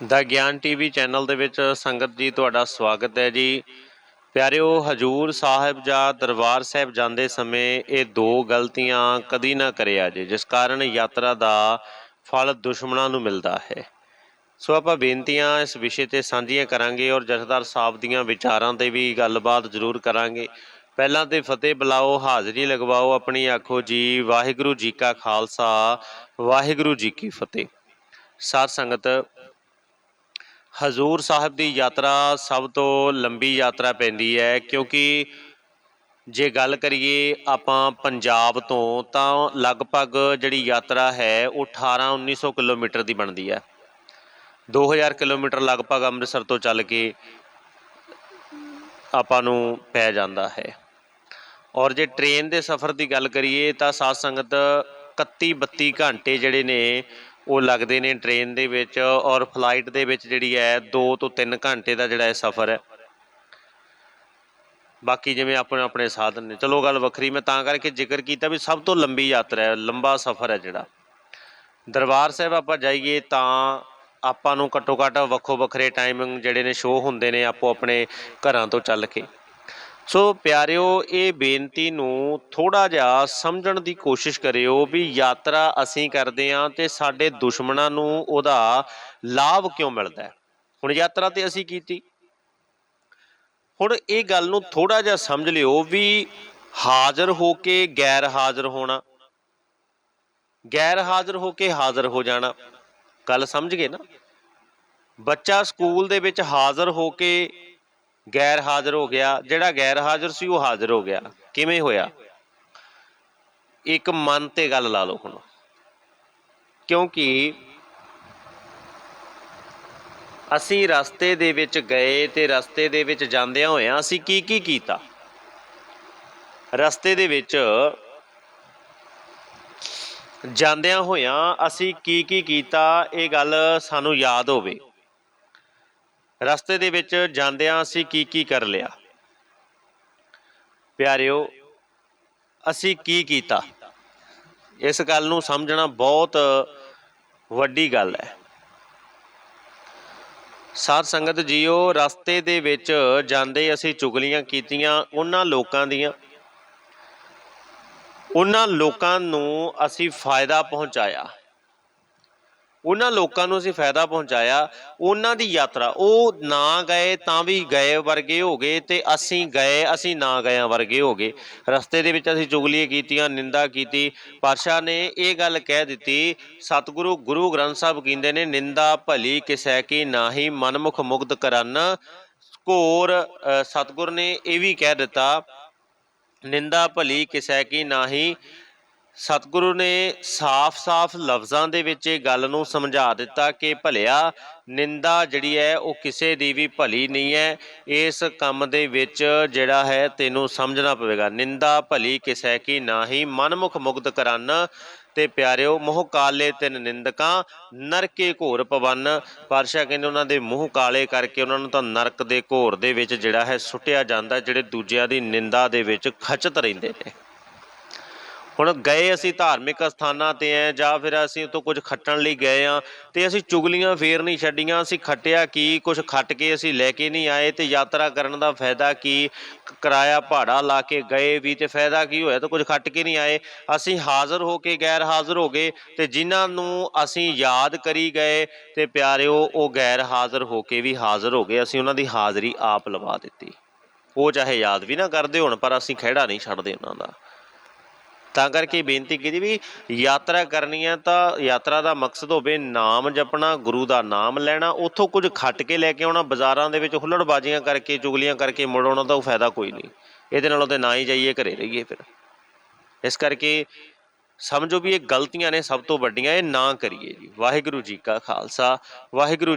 ਦਾ ਗਿਆਨ TV channel ਦੇ ਵਿੱਚ। ਸੰਗਤ ਜੀ, ਤੁਹਾਡਾ ਸਵਾਗਤ ਹੈ ਜੀ। ਪਿਆਰਿਓ, ਹਜੂਰ ਸਾਹਿਬ ਜਾਂ ਦਰਬਾਰ ਸਾਹਿਬ ਜਾਂਦੇ ਸਮੇਂ ਇਹ ਦੋ ਗਲਤੀਆਂ ਕਦੀ ਨਾ ਕਰਿਆ ਜੇ, ਜਿਸ ਕਾਰਨ ਯਾਤਰਾ ਦਾ ਫਲ ਦੁਸ਼ਮਣਾਂ ਨੂੰ ਮਿਲਦਾ ਹੈ। ਸੋ ਆਪਾਂ ਬੇਨਤੀਆਂ ਇਸ ਵਿਸ਼ੇ ਤੇ ਸਾਂਝੀਆਂ ਕਰਾਂਗੇ ਔਰ ਜਥੇਦਾਰ ਸਾਹਿਬ ਦੀਆਂ ਵਿਚਾਰਾਂ ਤੇ ਵੀ ਗੱਲਬਾਤ ਜ਼ਰੂਰ ਕਰਾਂਗੇ। ਪਹਿਲਾਂ ਤੇ ਫਤਿਹ ਬੁਲਾਓ, ਹਾਜ਼ਰੀ ਲਗਵਾਓ ਆਪਣੀ ਆਖੋ ਜੀ, ਵਾਹਿਗੁਰੂ ਜੀ ਕਾ ਖਾਲਸਾ, ਵਾਹਿਗੁਰੂ ਜੀ ਕੀ ਫਤਿਹ। ਸਾਧ ਸੰਗਤ ਹਜ਼ੂਰ ਸਾਹਿਬ ਦੀ ਯਾਤਰਾ ਸਭ ਤੋਂ ਲੰਬੀ ਯਾਤਰਾ ਪੈਂਦੀ ਹੈ ਕਿਉਂਕਿ ਜੇ ਗੱਲ ਕਰੀਏ ਆਪਾਂ ਪੰਜਾਬ ਤੋਂ, ਤਾਂ ਲਗਭਗ ਜਿਹੜੀ ਯਾਤਰਾ ਹੈ ਉਹ 18 1900 ਕਿਲੋਮੀਟਰ ਦੀ ਬਣਦੀ ਹੈ। 2000 ਕਿਲੋਮੀਟਰ ਲਗਭਗ ਅੰਮ੍ਰਿਤਸਰ ਤੋਂ ਚੱਲ ਕੇ ਆਪਾਂ ਨੂੰ ਪੈ ਜਾਂਦਾ ਹੈ। ਔਰ ਜੇ ਟ੍ਰੇਨ ਦੇ ਸਫ਼ਰ ਦੀ ਗੱਲ ਕਰੀਏ, ਤਾਂ ਸਾਧ ਸੰਗਤ 31 32 ਘੰਟੇ ਜਿਹੜੇ ਨੇ ਉਹ ਲੱਗਦੇ ਨੇ ਟ੍ਰੇਨ ਦੇ ਵਿੱਚ ਔਰ ਫਲਾਈਟ ਦੇ ਵਿੱਚ ਜਿਹੜੀ ਹੈ 2 ਤੋਂ 3 ਘੰਟੇ ਦਾ ਜਿਹੜਾ ਇਹ ਸਫ਼ਰ ਹੈ। ਬਾਕੀ ਜਿਵੇਂ ਆਪਣੇ ਆਪਣੇ ਸਾਧਨ ਨੇ। ਚਲੋ ਗੱਲ ਵੱਖਰੀ, ਮੈਂ ਤਾਂ ਕਰਕੇ ਜ਼ਿਕਰ ਕੀਤਾ ਵੀ ਸਭ ਤੋਂ ਲੰਬੀ ਯਾਤਰਾ ਹੈ, ਲੰਬਾ ਸਫ਼ਰ ਹੈ ਜਿਹੜਾ। ਦਰਬਾਰ ਸਾਹਿਬ ਆਪਾਂ ਜਾਈਏ ਤਾਂ ਆਪਾਂ ਨੂੰ ਘੱਟੋ ਘੱਟ ਵੱਖੋ ਵੱਖਰੇ ਟਾਈਮਿੰਗ ਜਿਹੜੇ ਨੇ ਸ਼ੋਅ ਹੁੰਦੇ ਨੇ ਆਪੋ ਆਪਣੇ ਘਰਾਂ ਤੋਂ ਚੱਲ ਕੇ। ਸੋ ਪਿਆਰਿਓ, ਇਹ ਬੇਨਤੀ ਨੂੰ ਥੋੜਾ ਜਿਹਾ ਸਮਝਣ ਦੀ ਕੋਸ਼ਿਸ਼ ਕਰਿਓ ਵੀ ਯਾਤਰਾ ਅਸੀਂ ਕਰਦੇ ਆਂ ਤੇ ਸਾਡੇ ਦੁਸ਼ਮਣਾਂ ਨੂੰ ਉਹਦਾ ਲਾਭ ਕਿਉਂ ਮਿਲਦਾ ਹੈ? ਹੁਣ ਯਾਤਰਾ ਤੇ ਅਸੀਂ ਕੀਤੀ। ਹੁਣ ਇਹ ਗੱਲ ਨੂੰ ਥੋੜਾ ਜਿਹਾ ਸਮਝ ਲਿਓ ਵੀ ਹਾਜ਼ਰ ਹੋ ਕੇ ਗੈਰ ਹਾਜ਼ਰ ਹੋਣਾ, ਗੈਰ ਹਾਜ਼ਰ ਹੋ ਕੇ ਹਾਜ਼ਰ ਹੋ ਜਾਣਾ, ਗੱਲ ਸਮਝ ਗਏ ਨਾ? ਬੱਚਾ ਸਕੂਲ ਦੇ ਵਿੱਚ ਹਾਜ਼ਰ ਹੋ ਕੇ ਗੈਰ ਹਾਜ਼ਰ ਹੋ ਗਿਆ। ਜਿਹੜਾ ਗੈਰ ਹਾਜ਼ਰ ਸੀ, ਉਹ ਹਾਜ਼ਰ ਹੋ ਗਿਆ। ਕਿਵੇਂ ਹੋਇਆ? ਇੱਕ ਮਨ ਤੇ ਗੱਲ ਲਾ ਲਓ ਹੁਣ। ਕਿਉਂਕਿ ਅਸੀਂ ਰਸਤੇ ਦੇ ਵਿੱਚ ਗਏ ਤੇ ਰਸਤੇ ਦੇ ਵਿੱਚ ਜਾਂਦਿਆਂ ਹੋਇਆਂ ਅਸੀਂ ਕੀ ਕੀ ਕੀਤਾ? ਰਸਤੇ ਦੇ ਵਿੱਚ ਜਾਂਦਿਆਂ ਹੋਇਆਂ ਅਸੀਂ ਕੀ ਕੀ ਕੀਤਾ? ਇਹ ਗੱਲ ਸਾਨੂੰ ਯਾਦ ਹੋਵੇ। ਰਸਤੇ ਦੇ ਵਿੱਚ ਜਾਂਦਿਆਂ ਅਸੀਂ ਕੀ ਕੀ ਕਰ ਲਿਆ? ਪਿਆਰਿਓ, ਅਸੀਂ ਕੀ ਕੀਤਾ? ਇਸ ਗੱਲ ਨੂੰ ਸਮਝਣਾ ਬਹੁਤ ਵੱਡੀ ਗੱਲ ਹੈ। ਸਾਧ ਸੰਗਤ ਜੀਓ, ਰਸਤੇ ਦੇ ਵਿੱਚ ਜਾਂਦੇ ਅਸੀਂ ਚੁਗਲੀਆਂ ਕੀਤੀਆਂ ਉਹਨਾਂ ਲੋਕਾਂ ਦੀਆਂ। ਉਹਨਾਂ ਲੋਕਾਂ ਨੂੰ ਅਸੀਂ ਫਾਇਦਾ ਪਹੁੰਚਾਇਆ। ਉਹਨਾਂ ਲੋਕਾਂ ਨੂੰ ਅਸੀਂ ਫਾਇਦਾ ਪਹੁੰਚਾਇਆ ਉਹਨਾਂ ਦੀ ਯਾਤਰਾ ਉਹ ਨਾ ਗਏ ਤਾਂ ਵੀ ਗਏ ਵਰਗੇ ਹੋ ਗਏ ਤੇ ਅਸੀਂ ਗਏ ਅਸੀਂ ਨਾ ਗਇਆਂ ਵਰਗੇ ਹੋ ਗਏ। ਰਸਤੇ ਦੇ ਵਿੱਚ ਅਸੀਂ ਚੁਗਲੀਆਂ ਕੀਤੀਆਂ ਨਿੰਦਾ ਕੀਤੀ। ਪਾਤਸ਼ਾਹ ਨੇ ਇਹ ਗੱਲ ਕਹਿ ਦਿੱਤੀ ਸਤਿਗੁਰੂ ਗੁਰੂ ਗ੍ਰੰਥ ਸਾਹਿਬ ਕਹਿੰਦੇ ਨੇ ਨਿੰਦਾ ਭਲੀ ਕਿਸੈ ਕੀ ਨਾਹੀ ਮਨਮੁਖ ਮੁਗਧ ਕਰਨ। ਘੋਰ ਅ, ਸਤਿਗੁਰ ਨੇ ਇਹ ਵੀ ਕਹਿ ਦਿੱਤਾ ਨਿੰਦਾ ਭਲੀ ਕਿਸੈ ਕੀ ਨਾਹੀ ਸਤਿਗੁਰੂ ਨੇ ਸਾਫ਼-ਸਾਫ਼ ਲਫ਼ਜ਼ਾਂ ਦੇ ਵਿੱਚ ਇਹ ਗੱਲ ਨੂੰ ਸਮਝਾ ਦਿੱਤਾ ਕਿ ਭਲਿਆ, ਨਿੰਦਾ ਜਿਹੜੀ ਹੈ ਉਹ ਕਿਸੇ ਦੀ ਵੀ ਭਲੀ ਨਹੀਂ ਹੈ। ਇਸ ਕੰਮ ਦੇ ਵਿੱਚ ਜਿਹੜਾ ਹੈ ਤੈਨੂੰ ਸਮਝਣਾ ਪਵੇਗਾ। ਨਿੰਦਾ ਭਲੀ ਕਿਸੈ ਕੀ ਨਾਹੀ। ਮਨਮੁਖ ਮੁਗਧ ਕਰਨ ਤੇ ਪਿਆਰਿਓ, ਮੋਹ ਕਾਲੇ ਤਿੰਨ ਨਿੰਦਕਾਂ, ਨਰਕੇ ਘੋਰ ਪਵਨ। ਪਾਤਸ਼ਾਹ ਕਹਿੰਦੇ ਉਹਨਾਂ ਦੇ ਮੂੰਹ ਕਾਲੇ ਕਰਕੇ ਉਹਨਾਂ ਨੂੰ ਤਾਂ ਨਰਕ ਦੇ ਘੋਰ ਦੇ ਵਿੱਚ ਜਿਹੜਾ ਹੈ ਸੁੱਟਿਆ ਜਾਂਦਾ, ਜਿਹੜੇ ਦੂਜਿਆਂ ਦੀ ਨਿੰਦਾ ਦੇ ਵਿੱਚ ਖਚਤ ਰਹਿੰਦੇ ਨੇ। ਹੁਣ ਗਏ ਅਸੀਂ ਧਾਰਮਿਕ ਸਥਾਨਾਂ ਤੇ ਐ, ਜਾਂ ਫਿਰ ਅਸੀਂ ਉਤੋਂ ਕੁਝ ਖੱਟਣ ਲਈ ਗਏ ਆ, ਤੇ ਅਸੀਂ ਚੁਗਲੀਆਂ ਫੇਰ ਨਹੀਂ ਛੱਡੀਆਂ, ਅਸੀਂ ਖੱਟਿਆ ਕੀ, ਕੁਝ ਖੱਟ ਕੇ ਅਸੀਂ ਲੈ ਕੇ ਨਹੀਂ ਆਏ, ਤੇ ਯਾਤਰਾ ਕਰਨ ਦਾ ਫਾਇਦਾ ਕੀ ਕਿਰਾਇਆ ਭਾੜਾ ਲਾ ਕੇ ਗਏ ਵੀ, ਤੇ ਫਾਇਦਾ ਕੀ ਹੋਇਆ, ਤਾਂ ਕੁਝ ਖੱਟ ਕੇ ਨਹੀਂ ਆਏ। ਅਸੀਂ ਹਾਜ਼ਰ ਹੋ ਕੇ ਗੈਰ ਹਾਜ਼ਰ ਹੋ ਗਏ, ਤੇ ਜਿਨ੍ਹਾਂ ਨੂੰ ਅਸੀਂ ਯਾਦ ਕਰੀ ਗਏ, ਤੇ ਪਿਆਰਿਓ, ਉਹ ਗੈਰ ਹਾਜ਼ਰ ਹੋ ਕੇ ਵੀ ਹਾਜ਼ਰ ਹੋ ਗਏ। ਅਸੀਂ ਉਹਨਾਂ ਦੀ ਹਾਜ਼ਰੀ ਆਪ ਲਵਾ ਦਿੱਤੀ। ਉਹ ਚਾਹੇ ਯਾਦ ਵੀ ਨਾ ਕਰਦੇ ਹੋਣ, ਪਰ ਅਸੀਂ ਖਿਹੜਾ ਨਹੀਂ ਛੱਡਦੇ ਉਹਨਾਂ ਦਾ। ਤਾਂ ਕਰਕੇ ਬੇਨਤੀ ਕੀਤੀ ਵੀ ਯਾਤਰਾ ਕਰਨੀ ਹੈ ਤਾਂ ਯਾਤਰਾ ਦਾ ਮਕਸਦ ਹੋਵੇ ਨਾਮ ਜਪਣਾ, ਗੁਰੂ ਦਾ ਨਾਮ ਲੈਣਾ, ਉੱਥੋਂ ਕੁਝ ਖੱਟ ਕੇ ਲੈ ਕੇ ਆਉਣਾ, ਬਾਜ਼ਾਰਾਂ ਦੇ ਵਿੱਚ ਹੁੱਲੜਬਾਜ਼ੀਆਂ ਕਰਕੇ, ਚੁਗਲੀਆਂ ਕਰਕੇ ਮੁੜ ਆਉਣਾ ਤਾਂ ਉਹ ਫਾਇਦਾ ਕੋਈ ਨਹੀਂ। ਇਹਦੇ ਨਾਲੋਂ ਤੇ ਨਾ ਹੀ ਜਾਈਏ, ਘਰੇ ਰਹੀਏ ਫਿਰ। ਇਸ ਕਰਕੇ ਸਮਝੋ ਵੀ ਇਹ ਗਲਤੀਆਂ ਨੇ ਸਭ ਤੋਂ ਵੱਡੀਆਂ, ਇਹ ਨਾ ਕਰੀਏ ਜੀ। ਵਾਹਿਗੁਰੂ ਜੀ ਕਾ ਖਾਲਸਾ, ਵਾਹਿਗੁਰੂ ਜੀ